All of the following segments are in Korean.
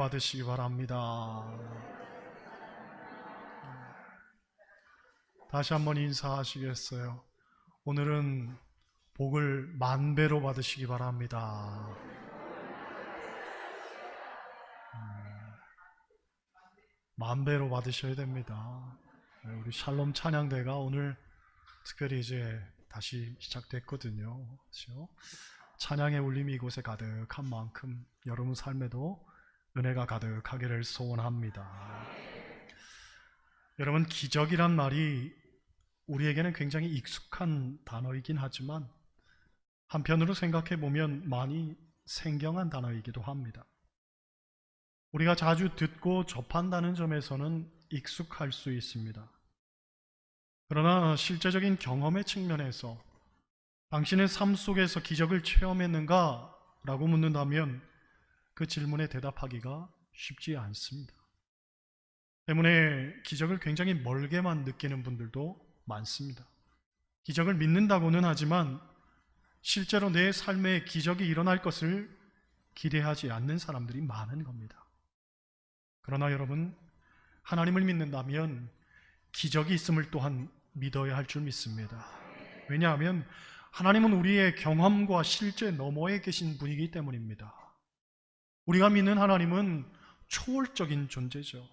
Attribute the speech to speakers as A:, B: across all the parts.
A: 받으시기 바랍니다. 다시 한번 인사하시겠어요? 오늘은 복을 만 배로 받으시기 바랍니다. 음, 만 배로 받으셔야 됩니다. 네, 우리 샬롬 찬양대가 오늘 특별히 이제 다시 시작됐거든요. 그렇죠? 찬양의 울림이 이곳에 가득한 만큼 여러분 삶에도 은혜가 가득하기를 소원합니다. 여러분 기적이란 말이 우리에게는 굉장히 익숙한 단어이긴 하지만 한편으로 생각해 보면 많이 생경한 단어이기도 합니다. 우리가 자주 듣고 접한다는 점에서는 익숙할 수 있습니다. 그러나 실제적인 경험의 측면에서 당신의 삶 속에서 기적을 체험했는가? 라고 묻는다면 그 질문에 대답하기가 쉽지 않습니다. 때문에 기적을 굉장히 멀게만 느끼는 분들도 많습니다. 기적을 믿는다고는 하지만 실제로 내 삶에 기적이 일어날 것을 기대하지 않는 사람들이 많은 겁니다. 그러나 여러분, 하나님을 믿는다면 기적이 있음을 또한 믿어야 할 줄 믿습니다. 왜냐하면 하나님은 우리의 경험과 실제 너머에 계신 분이기 때문입니다. 우리가 믿는 하나님은 초월적인 존재죠.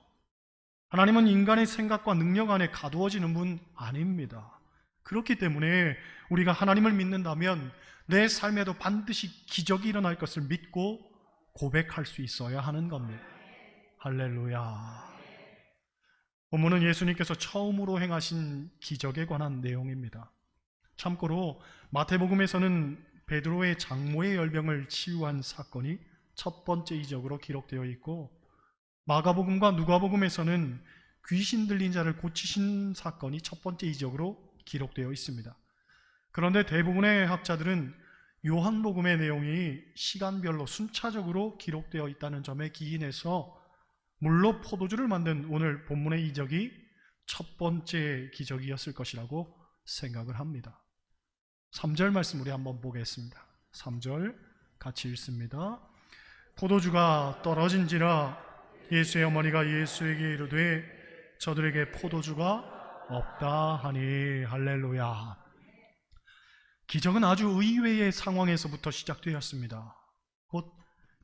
A: 하나님은 인간의 생각과 능력 안에 가두어지는 분 아닙니다. 그렇기 때문에 우리가 하나님을 믿는다면 내 삶에도 반드시 기적이 일어날 것을 믿고 고백할 수 있어야 하는 겁니다. 할렐루야. 본문은 예수님께서 처음으로 행하신 기적에 관한 내용입니다. 참고로 마태복음에서는 베드로의 장모의 열병을 치유한 사건이 첫 번째 이적으로 기록되어 있고 마가복음과 누가복음에서는 귀신 들린 자를 고치신 사건이 첫 번째 이적으로 기록되어 있습니다. 그런데 대부분의 학자들은 요한복음의 내용이 시간별로 순차적으로 기록되어 있다는 점에 기인해서 물로 포도주를 만든 오늘 본문의 이적이 첫 번째 기적이었을 것이라고 생각을 합니다. 3절 말씀 우리 한번 보겠습니다. 3절 같이 읽습니다. 포도주가 떨어진지라 예수의 어머니가 예수에게 이르되 저들에게 포도주가 없다 하니 할렐루야. 기적은 아주 의외의 상황에서부터 시작되었습니다. 곧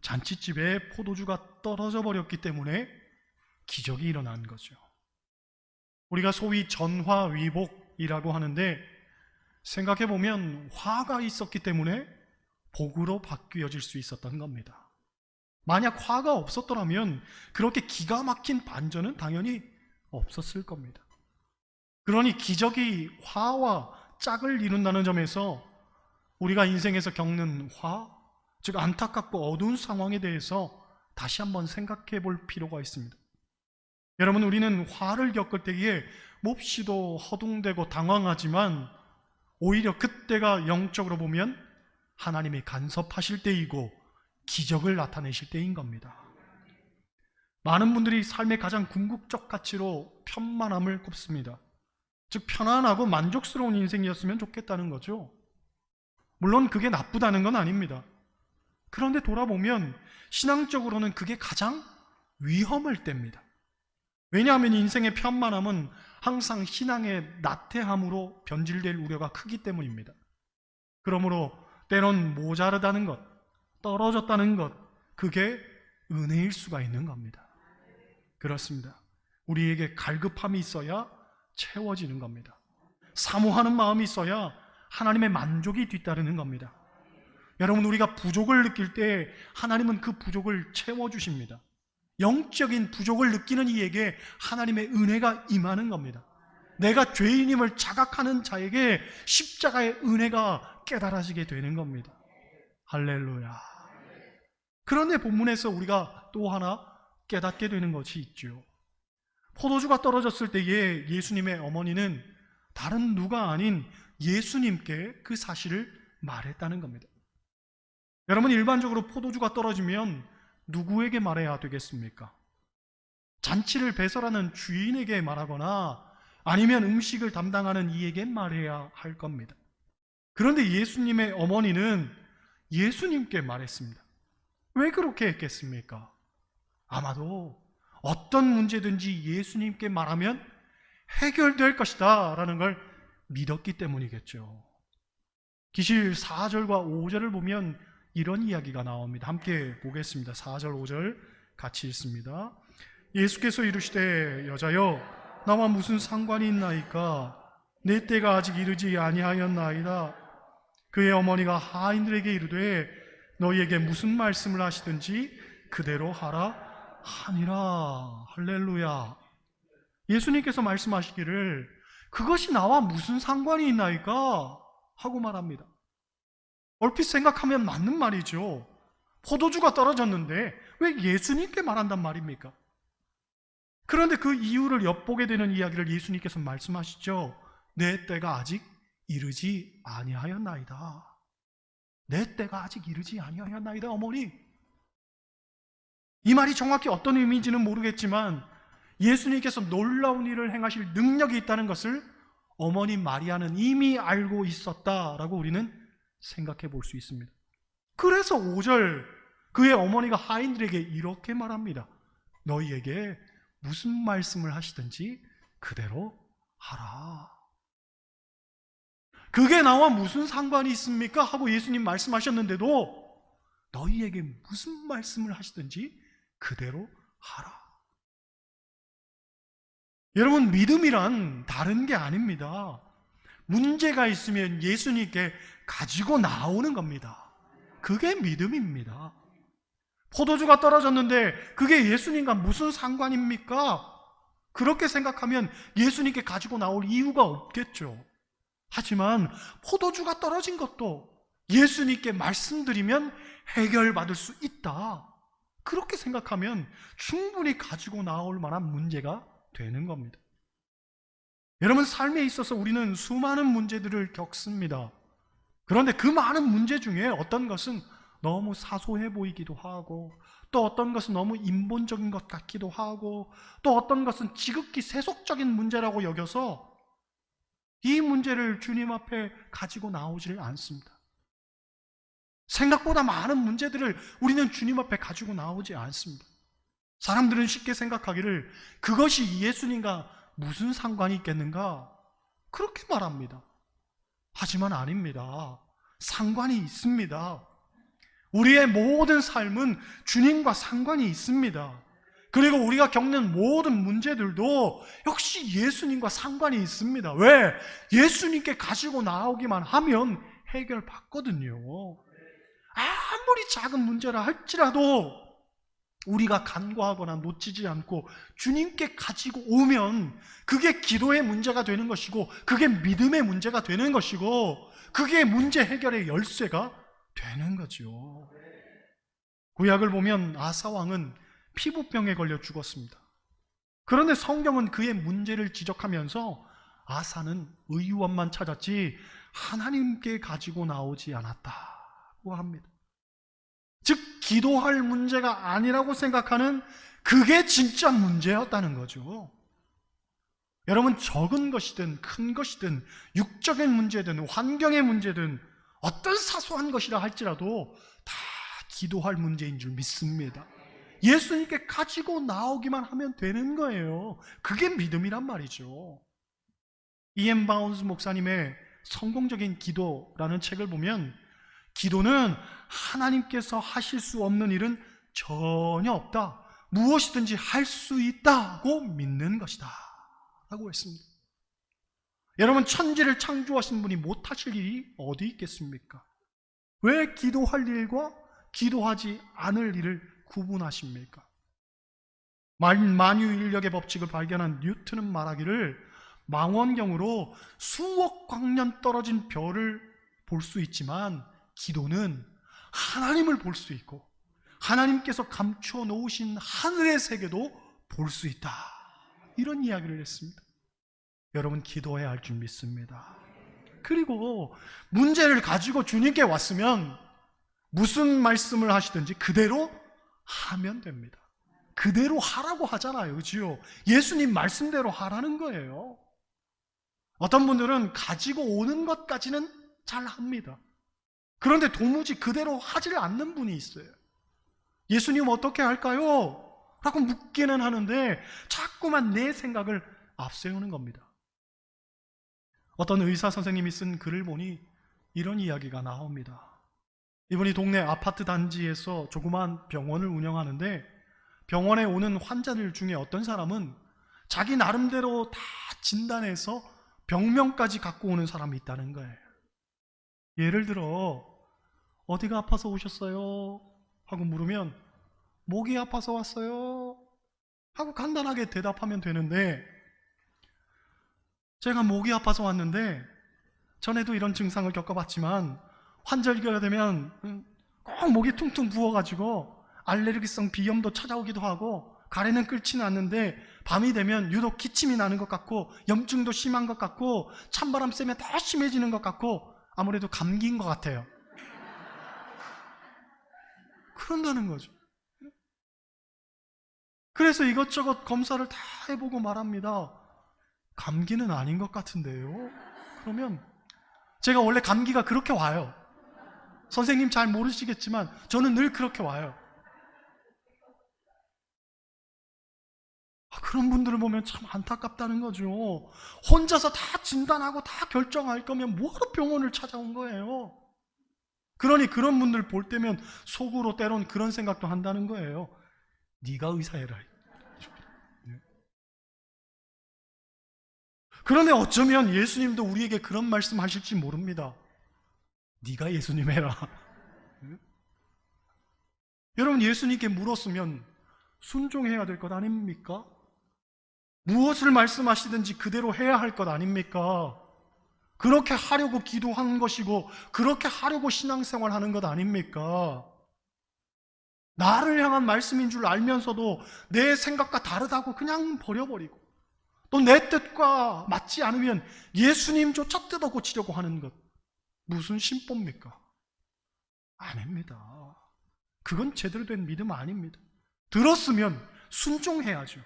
A: 잔치집에 포도주가 떨어져 버렸기 때문에 기적이 일어난 거죠. 우리가 소위 전화위복이라고 하는데 생각해 보면 화가 있었기 때문에 복으로 바뀌어질 수 있었던 겁니다. 만약 화가 없었더라면 그렇게 기가 막힌 반전은 당연히 없었을 겁니다. 그러니 기적이 화와 짝을 이룬다는 점에서 우리가 인생에서 겪는 화, 즉 안타깝고 어두운 상황에 대해서 다시 한번 생각해 볼 필요가 있습니다. 여러분, 우리는 화를 겪을 때에 몹시도 허둥대고 당황하지만 오히려 그때가 영적으로 보면 하나님이 간섭하실 때이고 기적을 나타내실 때인 겁니다. 많은 분들이 삶의 가장 궁극적 가치로 편만함을 꼽습니다. 즉, 편안하고 만족스러운 인생이었으면 좋겠다는 거죠. 물론 그게 나쁘다는 건 아닙니다. 그런데 돌아보면 신앙적으로는 그게 가장 위험할 때입니다. 왜냐하면 인생의 편만함은 항상 신앙의 나태함으로 변질될 우려가 크기 때문입니다. 그러므로 때론 모자르다는 것, 떨어졌다는 것, 그게 은혜일 수가 있는 겁니다. 그렇습니다. 우리에게 갈급함이 있어야 채워지는 겁니다. 사모하는 마음이 있어야 하나님의 만족이 뒤따르는 겁니다. 여러분, 우리가 부족을 느낄 때 하나님은 그 부족을 채워주십니다. 영적인 부족을 느끼는 이에게 하나님의 은혜가 임하는 겁니다. 내가 죄인임을 자각하는 자에게 십자가의 은혜가 깨달아지게 되는 겁니다. 할렐루야. 그런데 본문에서 우리가 또 하나 깨닫게 되는 것이 있죠. 포도주가 떨어졌을 때에 예수님의 어머니는 다른 누가 아닌 예수님께 그 사실을 말했다는 겁니다. 여러분, 일반적으로 포도주가 떨어지면 누구에게 말해야 되겠습니까? 잔치를 배설하는 주인에게 말하거나 아니면 음식을 담당하는 이에게 말해야 할 겁니다. 그런데 예수님의 어머니는 예수님께 말했습니다. 왜 그렇게 했겠습니까? 아마도 어떤 문제든지 예수님께 말하면 해결될 것이다 라는 걸 믿었기 때문이겠죠. 기실 4절과 5절을 보면 이런 이야기가 나옵니다. 함께 보겠습니다. 4절, 5절 같이 읽습니다. 예수께서 이르시되 여자여 나와 무슨 상관이 있나이까 내 때가 아직 이르지 아니하였나이다. 그의 어머니가 하인들에게 이르되 너희에게 무슨 말씀을 하시든지 그대로 하라 하니라. 할렐루야. 예수님께서 말씀하시기를 그것이 나와 무슨 상관이 있나이까 하고 말합니다. 얼핏 생각하면 맞는 말이죠. 포도주가 떨어졌는데 왜 예수님께 말한단 말입니까? 그런데 그 이유를 엿보게 되는 이야기를 예수님께서 말씀하시죠. 내 때가 아직 이르지 아니하였나이다. 내 때가 아직 이르지 아니하였나이다, 어머니. 이 말이 정확히 어떤 의미인지는 모르겠지만 예수님께서 놀라운 일을 행하실 능력이 있다는 것을 어머니 마리아는 이미 알고 있었다라고 우리는 생각해 볼 수 있습니다. 그래서 5절 그의 어머니가 하인들에게 이렇게 말합니다. 너희에게 무슨 말씀을 하시든지 그대로 하라. 그게 나와 무슨 상관이 있습니까? 하고 예수님 말씀하셨는데도 너희에게 무슨 말씀을 하시든지 그대로 하라. 여러분, 믿음이란 다른 게 아닙니다. 문제가 있으면 예수님께 가지고 나오는 겁니다. 그게 믿음입니다. 포도주가 떨어졌는데 그게 예수님과 무슨 상관입니까? 그렇게 생각하면 예수님께 가지고 나올 이유가 없겠죠. 하지만 포도주가 떨어진 것도 예수님께 말씀드리면 해결받을 수 있다. 그렇게 생각하면 충분히 가지고 나올 만한 문제가 되는 겁니다. 여러분, 삶에 있어서 우리는 수많은 문제들을 겪습니다. 그런데 그 많은 문제 중에 어떤 것은 너무 사소해 보이기도 하고, 또 어떤 것은 너무 인본적인 것 같기도 하고, 또 어떤 것은 지극히 세속적인 문제라고 여겨서 이 문제를 주님 앞에 가지고 나오지를 않습니다. 생각보다 많은 문제들을 우리는 주님 앞에 가지고 나오지 않습니다. 사람들은 쉽게 생각하기를 그것이 예수님과 무슨 상관이 있겠는가? 그렇게 말합니다. 하지만 아닙니다. 상관이 있습니다. 우리의 모든 삶은 주님과 상관이 있습니다. 그리고 우리가 겪는 모든 문제들도 역시 예수님과 상관이 있습니다. 왜? 예수님께 가지고 나오기만 하면 해결받거든요. 아무리 작은 문제라 할지라도 우리가 간과하거나 놓치지 않고 주님께 가지고 오면 그게 기도의 문제가 되는 것이고 그게 믿음의 문제가 되는 것이고 그게 문제 해결의 열쇠가 되는 거죠. 구약을 보면 아사 왕은 피부병에 걸려 죽었습니다. 그런데 성경은 그의 문제를 지적하면서 아사는 의원만 찾았지 하나님께 가지고 나오지 않았다고 합니다. 즉, 기도할 문제가 아니라고 생각하는 그게 진짜 문제였다는 거죠. 여러분, 적은 것이든 큰 것이든 육적인 문제든 환경의 문제든 어떤 사소한 것이라 할지라도 다 기도할 문제인 줄 믿습니다. 예수님께 가지고 나오기만 하면 되는 거예요. 그게 믿음이란 말이죠. 이엠 바운스 목사님의 성공적인 기도라는 책을 보면 기도는 하나님께서 하실 수 없는 일은 전혀 없다. 무엇이든지 할 수 있다고 믿는 것이다. 라고 했습니다. 여러분, 천지를 창조하신 분이 못하실 일이 어디 있겠습니까? 왜 기도할 일과 기도하지 않을 일을 구분하십니까? 만유 인력의 법칙을 발견한 뉴턴은 말하기를 망원경으로 수억 광년 떨어진 별을 볼 수 있지만 기도는 하나님을 볼 수 있고 하나님께서 감추어 놓으신 하늘의 세계도 볼 수 있다. 이런 이야기를 했습니다. 여러분 기도해야 할 줄 믿습니다. 그리고 문제를 가지고 주님께 왔으면 무슨 말씀을 하시든지 그대로 하면 됩니다. 그대로 하라고 하잖아요. 그지요? 예수님 말씀대로 하라는 거예요. 어떤 분들은 가지고 오는 것까지는 잘 합니다. 그런데 도무지 그대로 하지를 않는 분이 있어요. 예수님 어떻게 할까요? 라고 묻기는 하는데 자꾸만 내 생각을 앞세우는 겁니다. 어떤 의사 선생님이 쓴 글을 보니 이런 이야기가 나옵니다. 이분이 동네 아파트 단지에서 조그마한 병원을 운영하는데 병원에 오는 환자들 중에 어떤 사람은 자기 나름대로 다 진단해서 병명까지 갖고 오는 사람이 있다는 거예요. 예를 들어 어디가 아파서 오셨어요? 하고 물으면 목이 아파서 왔어요. 하고 간단하게 대답하면 되는데 제가 목이 아파서 왔는데 전에도 이런 증상을 겪어봤지만 환절기가 되면 음, 꼭 목이 퉁퉁 부어가지고 알레르기성 비염도 찾아오기도 하고 가래는 끓지는 않는데 밤이 되면 유독 기침이 나는 것 같고 염증도 심한 것 같고 찬바람 쐬면 더 심해지는 것 같고 아무래도 감기인 것 같아요. 그런다는 거죠. 그래서 이것저것 검사를 다 해보고 말합니다. 감기는 아닌 것 같은데요. 그러면 제가 원래 감기가 그렇게 와요. 선생님 잘 모르시겠지만 저는 늘 그렇게 와요. 아, 그런 분들을 보면 참 안타깝다는 거죠. 혼자서 다 진단하고 다 결정할 거면 뭐하러 병원을 찾아온 거예요? 그러니 그런 분들 볼 때면 속으로 때론 그런 생각도 한다는 거예요. 네가 의사해라. 네. 그런데 어쩌면 예수님도 우리에게 그런 말씀 하실지 모릅니다. 네가 예수님 해라. 네? 여러분 예수님께 물었으면 순종해야 될 것 아닙니까? 무엇을 말씀하시든지 그대로 해야 할 것 아닙니까? 그렇게 하려고 기도한 것이고 그렇게 하려고 신앙생활 하는 것 아닙니까? 나를 향한 말씀인 줄 알면서도 내 생각과 다르다고 그냥 버려버리고 또 내 뜻과 맞지 않으면 예수님조차 뜯어 고치려고 하는 것 무슨 심보입니까? 아닙니다. 그건 제대로 된 믿음 아닙니다. 들었으면 순종해야죠.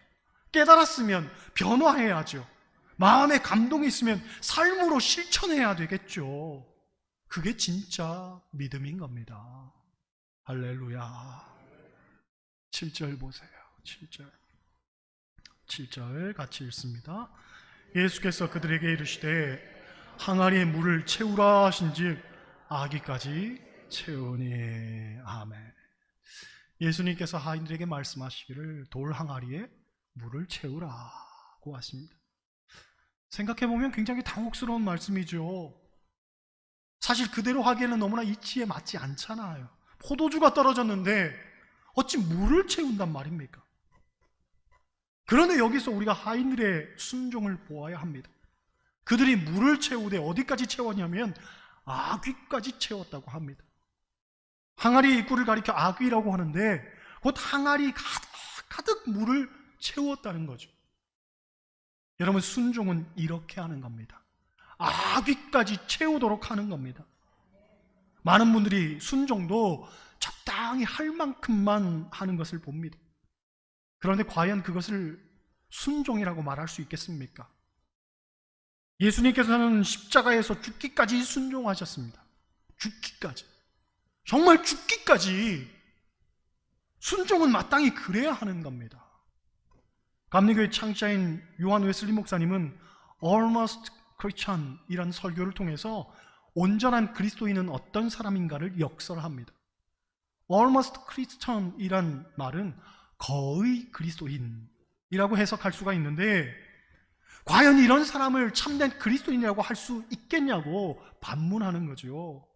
A: 깨달았으면 변화해야죠. 마음에 감동이 있으면 삶으로 실천해야 되겠죠. 그게 진짜 믿음인 겁니다. 할렐루야. 7절 보세요. 7절. 7절 같이 읽습니다. 예수께서 그들에게 이르시되 항아리에 물을 채우라 하신즉 아기까지 채우니 아멘. 예수님께서 하인들에게 말씀하시기를 돌 항아리에 물을 채우라고 하십니다. 생각해 보면 굉장히 당혹스러운 말씀이죠. 사실 그대로 하기에는 너무나 이치에 맞지 않잖아요. 포도주가 떨어졌는데 어찌 물을 채운단 말입니까? 그런데 여기서 우리가 하인들의 순종을 보아야 합니다. 그들이 물을 채우되 어디까지 채웠냐면 아귀까지 채웠다고 합니다. 항아리 입구를 가리켜 아귀라고 하는데 곧 항아리 가득 가득 물을 채웠다는 거죠. 여러분 순종은 이렇게 하는 겁니다. 아귀까지 채우도록 하는 겁니다. 많은 분들이 순종도 적당히 할 만큼만 하는 것을 봅니다. 그런데 과연 그것을 순종이라고 말할 수 있겠습니까? 예수님께서는 십자가에서 죽기까지 순종하셨습니다. 죽기까지. 정말 죽기까지. 순종은 마땅히 그래야 하는 겁니다. 감리교회 창시자인 요한 웨슬리 목사님은 Almost Christian 이란 설교를 통해서 온전한 그리스도인은 어떤 사람인가를 역설합니다. Almost Christian 이란 말은 거의 그리스도인이라고 해석할 수가 있는데 과연 이런 사람을 참된 그리스도인이라고 할 수 있겠냐고 반문하는 거죠.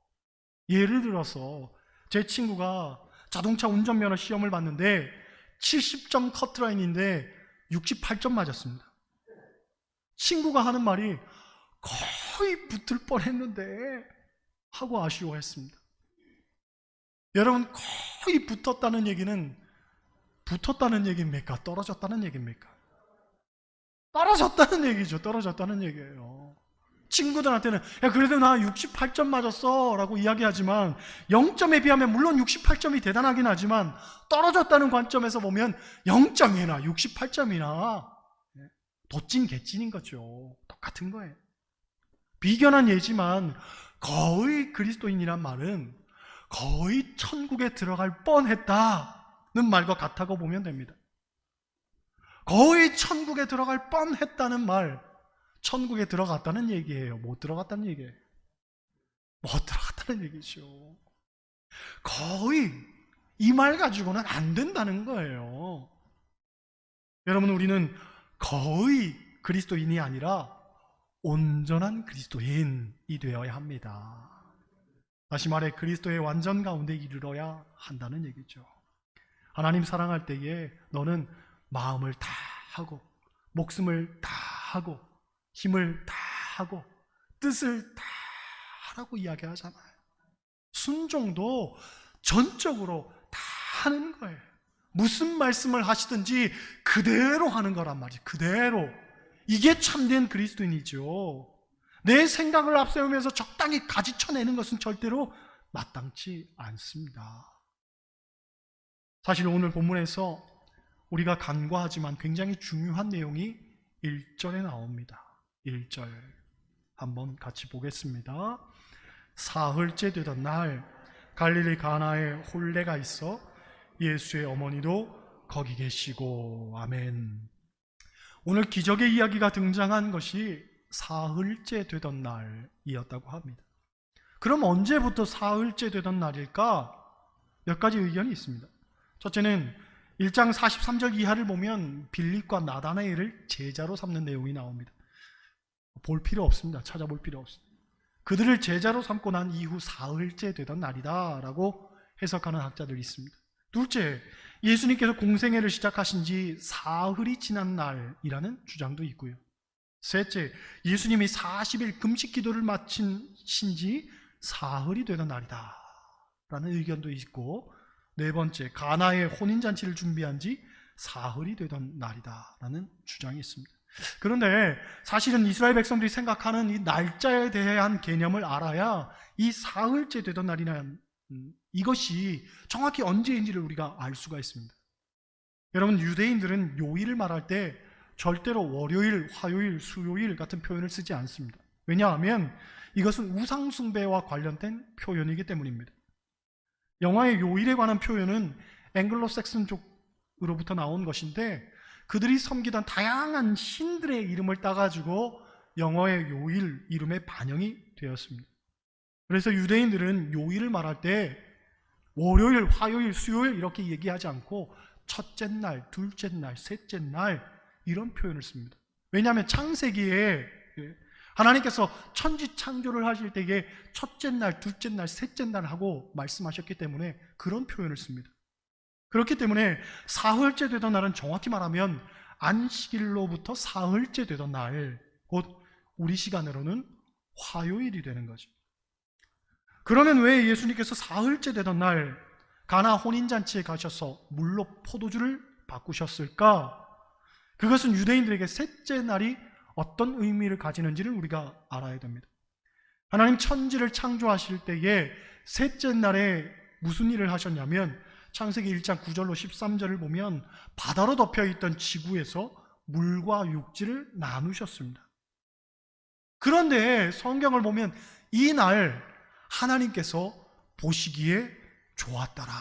A: 예를 들어서 제 친구가 자동차 운전면허 시험을 봤는데 70점 커트라인인데 68점 맞았습니다. 친구가 하는 말이 거의 붙을 뻔했는데 하고 아쉬워했습니다. 여러분 거의 붙었다는 얘기는 붙었다는 얘기입니까? 떨어졌다는 얘기입니까? 떨어졌다는 얘기죠. 떨어졌다는 얘기예요. 친구들한테는 야 그래도 나 68점 맞았어 라고 이야기하지만 0점에 비하면 물론 68점이 대단하긴 하지만 떨어졌다는 관점에서 보면 0점이나 68점이나 도찐 개찐인 거죠. 똑같은 거예요. 비견한 예지만 거의 그리스도인이란 말은 거의 천국에 들어갈 뻔했다는 말과 같다고 보면 됩니다. 거의 천국에 들어갈 뻔했다는 말, 천국에 들어갔다는 얘기예요. 못 들어갔다는 얘기예요. 못 들어갔다는 얘기죠. 거의 이 말 가지고는 안 된다는 거예요. 여러분, 우리는 거의 그리스도인이 아니라 온전한 그리스도인이 되어야 합니다. 다시 말해 그리스도의 완전 가운데 이르러야 한다는 얘기죠. 하나님 사랑할 때에 너는 마음을 다 하고 목숨을 다 하고 힘을 다 하고 뜻을 다 하라고 이야기하잖아요. 순종도 전적으로 다 하는 거예요. 무슨 말씀을 하시든지 그대로 하는 거란 말이에요. 그대로. 이게 참된 그리스도인이죠. 내 생각을 앞세우면서 적당히 가지쳐내는 것은 절대로 마땅치 않습니다. 사실 오늘 본문에서 우리가 간과하지만 굉장히 중요한 내용이 1절에 나옵니다. 1절. 한번 같이 보겠습니다. 사흘째 되던 날 갈릴리 가나에 홀레가 있어 예수의 어머니도 거기 계시고 아멘. 오늘 기적의 이야기가 등장한 것이 사흘째 되던 날이었다고 합니다. 그럼 언제부터 사흘째 되던 날일까? 몇 가지 의견이 있습니다. 첫째는 1장 43절 이하를 보면 빌립과 나다나엘을 제자로 삼는 내용이 나옵니다. 볼 필요 없습니다. 찾아볼 필요 없습니다. 그들을 제자로 삼고 난 이후 사흘째 되던 날이다 라고 해석하는 학자들이 있습니다. 둘째, 예수님께서 공생애를 시작하신 지 사흘이 지난 날이라는 주장도 있고요. 셋째, 예수님이 40일 금식 기도를 마치신 지 사흘이 되던 날이다. 라는 의견도 있고, 네 번째, 가나의 혼인잔치를 준비한 지 사흘이 되던 날이다. 라는 주장이 있습니다. 그런데 사실은 이스라엘 백성들이 생각하는 이 날짜에 대한 개념을 알아야 이 사흘째 되던 날이라는 음, 이것이 정확히 언제인지를 우리가 알 수가 있습니다. 여러분, 유대인들은 요일을 말할 때 절대로 월요일, 화요일, 수요일 같은 표현을 쓰지 않습니다. 왜냐하면 이것은 우상숭배와 관련된 표현이기 때문입니다. 영화의 요일에 관한 표현은 앵글로색슨족으로부터 나온 것인데 그들이 섬기던 다양한 신들의 이름을 따가지고 영어의 요일 이름에 반영이 되었습니다. 그래서 유대인들은 요일을 말할 때 월요일, 화요일, 수요일 이렇게 얘기하지 않고 첫째 날, 둘째 날, 셋째 날 이런 표현을 씁니다. 왜냐하면 창세기에 하나님께서 천지 창조를 하실 때에 첫째 날, 둘째 날, 셋째 날 하고 말씀하셨기 때문에 그런 표현을 씁니다. 그렇기 때문에 사흘째 되던 날은 정확히 말하면 안식일로부터 사흘째 되던 날, 곧 우리 시간으로는 화요일이 되는 거죠. 그러면 왜 예수님께서 사흘째 되던 날 가나 혼인잔치에 가셔서 물로 포도주를 바꾸셨을까? 그것은 유대인들에게 셋째 날이 어떤 의미를 가지는지를 우리가 알아야 됩니다. 하나님 천지를 창조하실 때에 셋째 날에 무슨 일을 하셨냐면 창세기 1장 9절로 13절을 보면 바다로 덮여 있던 지구에서 물과 육지를 나누셨습니다. 그런데 성경을 보면 이 날 하나님께서 보시기에 좋았더라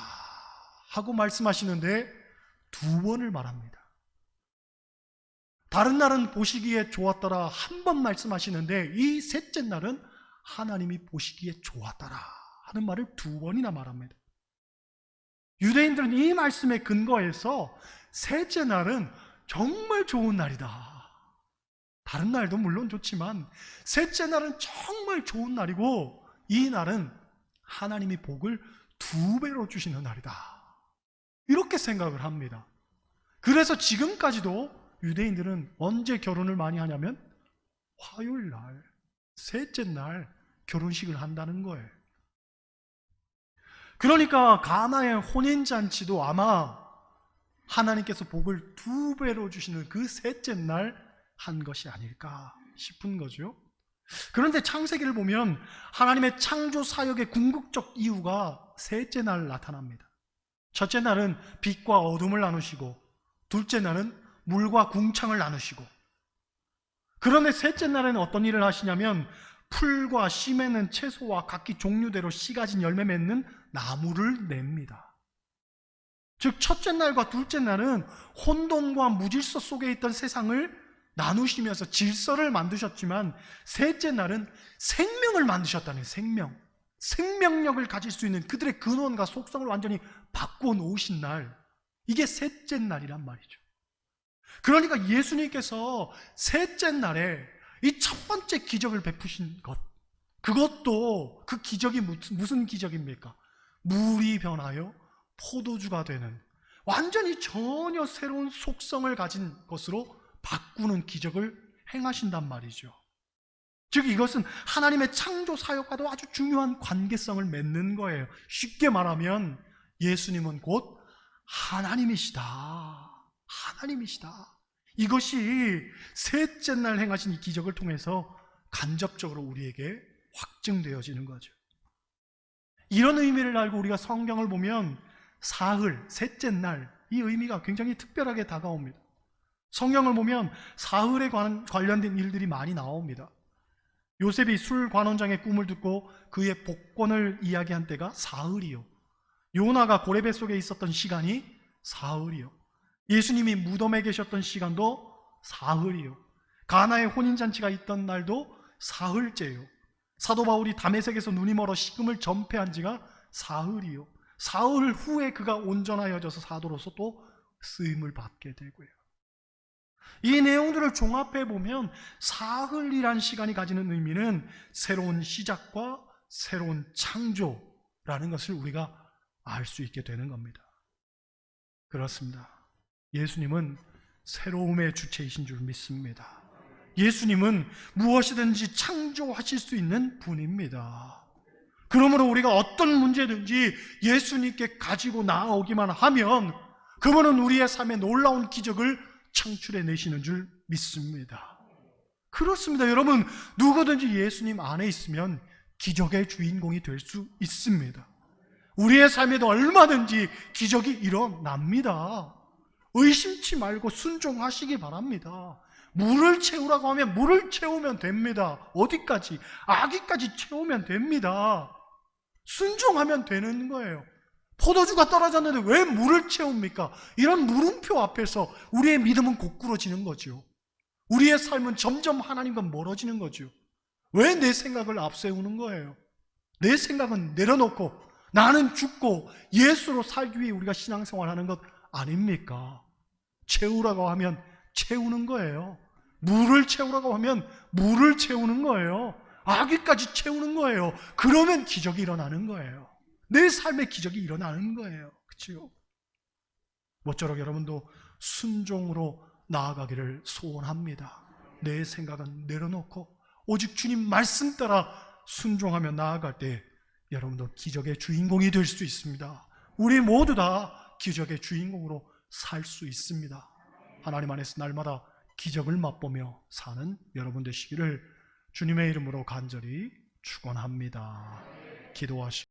A: 하고 말씀하시는데 두 번을 말합니다. 다른 날은 보시기에 좋았더라 한 번 말씀하시는데 이 셋째 날은 하나님이 보시기에 좋았더라 하는 말을 두 번이나 말합니다. 유대인들은 이 말씀에 근거해서 셋째 날은 정말 좋은 날이다. 다른 날도 물론 좋지만 셋째 날은 정말 좋은 날이고 이 날은 하나님이 복을 두 배로 주시는 날이다. 이렇게 생각을 합니다. 그래서 지금까지도 유대인들은 언제 결혼을 많이 하냐면 화요일 날, 셋째 날 결혼식을 한다는 거예요. 그러니까 가나의 혼인 잔치도 아마 하나님께서 복을 두 배로 주시는 그 셋째 날 한 것이 아닐까 싶은 거죠. 그런데 창세기를 보면 하나님의 창조 사역의 궁극적 이유가 셋째 날 나타납니다. 첫째 날은 빛과 어둠을 나누시고, 둘째 날은 물과 궁창을 나누시고, 그런데 셋째 날에는 어떤 일을 하시냐면 풀과 씨 맺는 채소와 각기 종류대로 씨 가진 열매 맺는 나무를 냅니다. 즉 첫째 날과 둘째 날은 혼돈과 무질서 속에 있던 세상을 나누시면서 질서를 만드셨지만 셋째 날은 생명을 만드셨다는 생명. 생명력을 가질 수 있는 그들의 근원과 속성을 완전히 바꿔 놓으신 날. 이게 셋째 날이란 말이죠. 그러니까 예수님께서 셋째 날에 이 첫 번째 기적을 베푸신 것. 그것도 그 기적이 무슨, 기적입니까? 물이 변하여 포도주가 되는 완전히 전혀 새로운 속성을 가진 것으로 바꾸는 기적을 행하신단 말이죠. 즉 이것은 하나님의 창조 사역과도 아주 중요한 관계성을 맺는 거예요. 쉽게 말하면 예수님은 곧 하나님이시다. 하나님이시다. 이것이 셋째 날 행하신 이 기적을 통해서 간접적으로 우리에게 확증되어지는 거죠. 이런 의미를 알고 우리가 성경을 보면 사흘, 셋째 날, 이 의미가 굉장히 특별하게 다가옵니다. 성경을 보면 사흘에 관- 관련된 일들이 많이 나옵니다. 요셉이 술 관원장의 꿈을 듣고 그의 복권을 이야기한 때가 사흘이요. 요나가 고레배 속에 있었던 시간이 사흘이요. 예수님이 무덤에 계셨던 시간도 사흘이요. 가나의 혼인잔치가 있던 날도 사흘째요. 사도 바울이 담에색에서 눈이 멀어 식음을 전폐한 지가 사흘이요. 사흘 후에 그가 온전하여져서 사도로서 또 쓰임을 받게 되고요. 이 내용들을 종합해 보면 사흘이란 시간이 가지는 의미는 새로운 시작과 새로운 창조라는 것을 우리가 알 수 있게 되는 겁니다. 그렇습니다. 예수님은 새로움의 주체이신 줄 믿습니다. 예수님은 무엇이든지 창조하실 수 있는 분입니다. 그러므로 우리가 어떤 문제든지 예수님께 가지고 나아오기만 하면 그분은 우리의 삶에 놀라운 기적을 창출해 내시는 줄 믿습니다. 그렇습니다. 여러분, 누구든지 예수님 안에 있으면 기적의 주인공이 될 수 있습니다. 우리의 삶에도 얼마든지 기적이 일어납니다. 의심치 말고 순종하시기 바랍니다. 물을 채우라고 하면 물을 채우면 됩니다. 어디까지? 아기까지 채우면 됩니다. 순종하면 되는 거예요. 포도주가 떨어졌는데 왜 물을 채웁니까? 이런 물음표 앞에서 우리의 믿음은 고꾸러지는 거죠. 우리의 삶은 점점 하나님과 멀어지는 거죠. 왜 내 생각을 앞세우는 거예요? 내 생각은 내려놓고 나는 죽고 예수로 살기 위해 우리가 신앙생활 하는 것 아닙니까? 채우라고 하면 채우는 거예요. 물을 채우라고 하면 물을 채우는 거예요. 아기까지 채우는 거예요. 그러면 기적이 일어나는 거예요. 내 삶의 기적이 일어나는 거예요. 그치요? 모쪼록 여러분도 순종으로 나아가기를 소원합니다. 내 생각은 내려놓고 오직 주님 말씀 따라 순종하며 나아갈 때 여러분도 기적의 주인공이 될 수 있습니다. 우리 모두 다 기적의 주인공으로 살 수 있습니다. 하나님 안에서 날마다 기적을 맛보며 사는 여러분 되시기를 주님의 이름으로 간절히 축원합니다. 기도하시